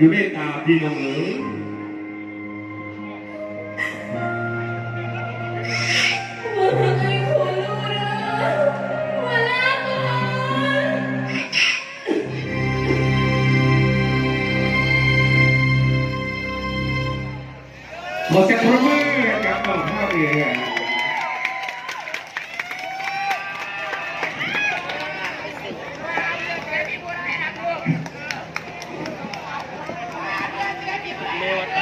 อยู่ในตาพี่น้องเอ๋ยว่าไงคุณลูกนะมาแล้วก่อนขอเสียงปรบมือกับน้องข้าเรือ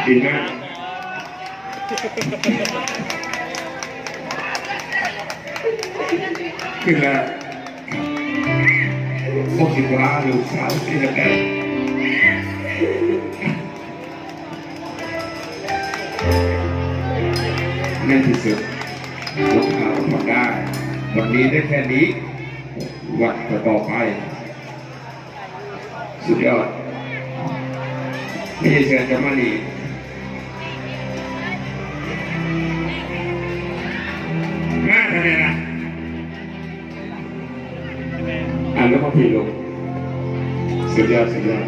ดีมากขึ้นแล้วพวกคิดว่าลูกสาวที่จะแต่นที่สุดลูกสาวทำได้ วันนี้ได้แค่นี้ วัดต่อไป สุดยอด ไม่ใช่เชิญจะมาดี อ่านแล้วมาพีลงสุดยอดสุดยอด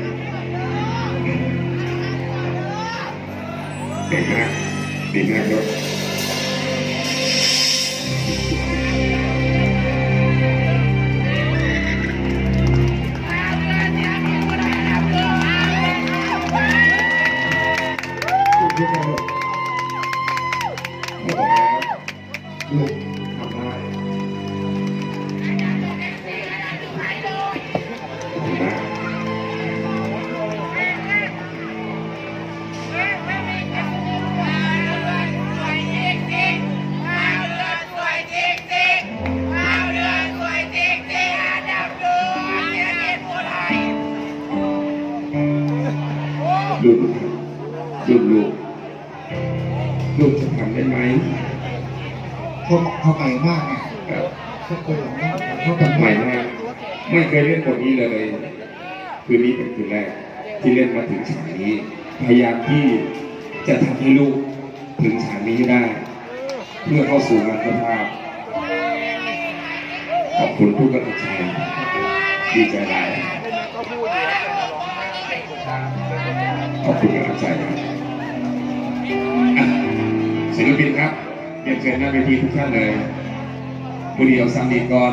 เก่งมากดีมากครับลูก ลูกลูกลูกลูกจะทำได้ไหมเขาเขาใหม่มากไงครับเขาเคยอย่างนี้าทำใหม่มากไม่เคยเล่นบทนี้เลย คืนนี้เป็นคืนแรก ที่เล่นมาถึงฉากนี้ พยายามที่จะทำให้ลูกถึงฉากนี้ได้ เพื่อเข้าสู่งานภาพขอบคุณทุกกำลังใจดีใจหลาย อบคุณกำลังใจครับอะศิลปินครับเรียนเชิญหน้าเวทีทุกท่านเลยผู้เดียวสามีก่อน